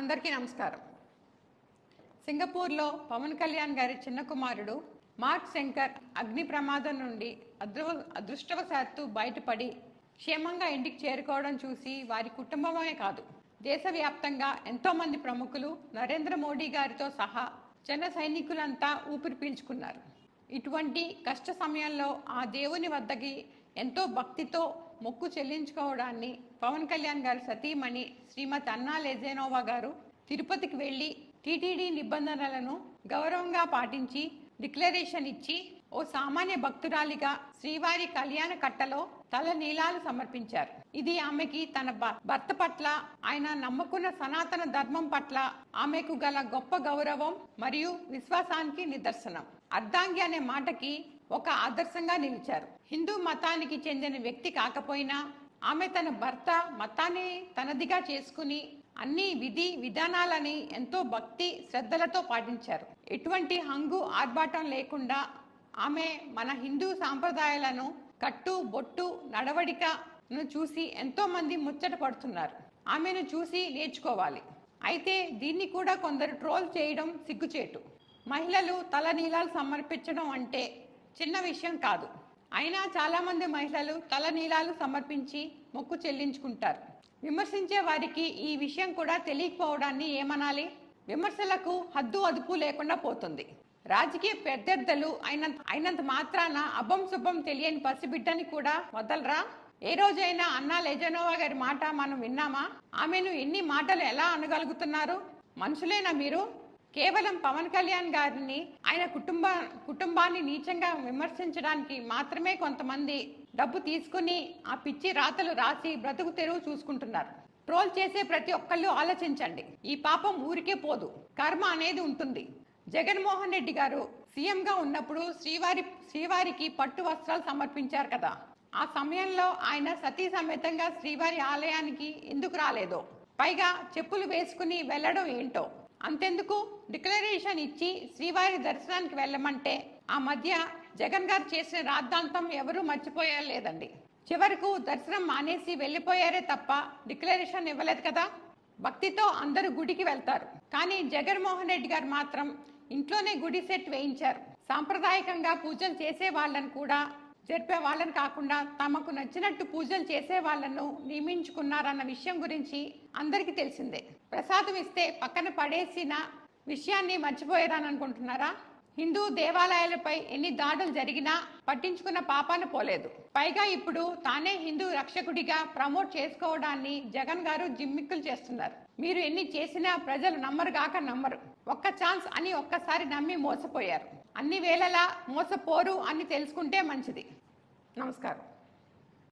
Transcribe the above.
అందరికీ నమస్కారం. సింగపూర్లో పవన్ కళ్యాణ్ గారి చిన్న కుమారుడు మార్క్ శంకర్ అగ్ని ప్రమాదం నుండి అదృ అదృష్టవశాత్తు బయటపడి క్షేమంగా ఇంటికి చేరుకోవడం చూసి వారి కుటుంబమే కాదు దేశవ్యాప్తంగా ఎంతోమంది ప్రముఖులు నరేంద్ర మోడీ గారితో సహా జన సైనికులంతా ఊపిరి పీల్చుకున్నారు. ఇటువంటి కష్ట సమయంలో ఆ దేవుని వద్దకి ఎంతో భక్తితో మొక్కు చెల్లించుకోవడాన్ని పవన్ కళ్యాణ్ గారు సతీమణి శ్రీమతి అన్నా లెజెనోవా గారు తిరుపతికి వెళ్ళి టీటీడీ నిబంధనలను గౌరవంగా పాటించి డిక్లరేషన్ ఇచ్చి ఓ సామాన్య భక్తురాలిగా శ్రీవారి కళ్యాణ కట్టలో తల నీలాలు సమర్పించారు. ఇది ఆమెకి తన భ- భర్త పట్ల ఆయన నమ్ముకున్న సనాతన ధర్మం పట్ల ఆమెకు గల గొప్ప గౌరవం మరియు విశ్వాసానికి నిదర్శనం. అర్ధాంగి అనే మాటకి ఒక ఆదర్శంగా నిలిచారు. హిందూ మతానికి చెందిన వ్యక్తి కాకపోయినా ఆమె తన భర్త మతాన్ని తనదిగా చేసుకుని అన్ని విధి విధానాలని ఎంతో భక్తి శ్రద్ధలతో పాటించారు. ఎటువంటి హంగు ఆర్భాటం లేకుండా ఆమె మన హిందూ సాంప్రదాయాలను కట్టు బొట్టు నడవడికను చూసి ఎంతో మంది ముచ్చట పడుతున్నారు. ఆమెను చూసి నేర్చుకోవాలి. అయితే దీన్ని కూడా కొందరు ట్రోల్ చేయడం సిగ్గుచేటు. మహిళలు తల నీలాలు సమర్పించడం అంటే చిన్న విషయం కాదు. అయినా చాలామంది మహిళలు తల నీలాలు సమర్పించి మొక్కు చెల్లించుకుంటారు. విమర్శించే వారికి ఈ విషయం కూడా తెలియకపోవడాన్ని ఏమనాలి? విమర్శలకు హద్దు అదుపు లేకుండా పోతుంది. రాజకీయ ప్రత్యర్థులు అయినంత అయినంత మాత్రాన అబ్బం శుభం తెలియని పసిబిడ్డని కూడా వదలరా? ఏ రోజైనా అన్నా లెజనోవా గారి మాట మనం విన్నామా? ఆమెను ఎన్ని మాటలు ఎలా అనగలుగుతున్నారు? మనుషులేనా మీరు? కేవలం పవన్ కళ్యాణ్ గారిని ఆయన కుటుంబ కుటుంబాన్ని నీచంగా విమర్శించడానికి మాత్రమే కొంతమంది డబ్బు తీసుకుని ఆ పిచ్చి రాతలు రాసి బ్రతుకు తెరువు చూసుకుంటున్నారు. ట్రోల్ చేసే ప్రతి ఒక్కళ్ళు ఆలోచించండి. ఈ పాపం ఊరికే పోదు. కర్మ అనేది ఉంటుంది. జగన్మోహన్ రెడ్డి గారు సీఎంగా ఉన్నప్పుడు శ్రీవారి శ్రీవారికి పట్టు వస్త్రాలు సమర్పించారు కదా. ఆ సమయంలో ఆయన సతీ సమేతంగా శ్రీవారి ఆలయానికి ఎందుకు రాలేదో? పైగా చెప్పులు వేసుకుని వెళ్ళడం ఏంటో? అంతెందుకు? డిక్లరేషన్ ఇచ్చి శ్రీవారి దర్శనానికి వెళ్ళమంటే ఆ మధ్య జగన్ గారు చేసిన రాద్ధాంతం ఎవరూ మర్చిపోయారు లేదండి. చివరకు దర్శనం మానేసి వెళ్ళిపోయారే తప్ప డిక్లరేషన్ ఇవ్వలేదు కదా? భక్తితో అందరూ గుడికి వెళ్తారు. కానీ జగన్మోహన్ రెడ్డి గారు మాత్రం ఇంట్లోనే గుడి సెట్ వేయించారు. సాంప్రదాయకంగా పూజలు చేసే వాళ్ళని కూడా జరిపే వాళ్ళని కాకుండా తమకు నచ్చినట్టు పూజలు చేసే వాళ్ళను నియమించుకున్నారన్న విషయం గురించి అందరికీ తెలిసిందే. ప్రసాదం ఇస్తే పక్కన పడేసిన విషయాన్ని మర్చిపోయారని అనుకుంటున్నారా? హిందూ దేవాలయాలపై ఎన్ని దాడులు జరిగినా పట్టించుకున్న పాపాన పోలేదు. పైగా ఇప్పుడు తానే హిందూ రక్షకుడిగా ప్రమోట్ చేసుకోవడాన్ని జగన్ గారు జిమ్మిక్కులు చేస్తున్నారు. మీరు ఎన్ని చేసినా ప్రజలు నమ్మరు గాక నమ్మరు. ఒక్క ఛాన్స్ అని ఒక్కసారి నమ్మి మోసపోయారు. అన్ని వేళలా మోసపోరు అని తెలుసుకుంటే మంచిది. నమస్కారం.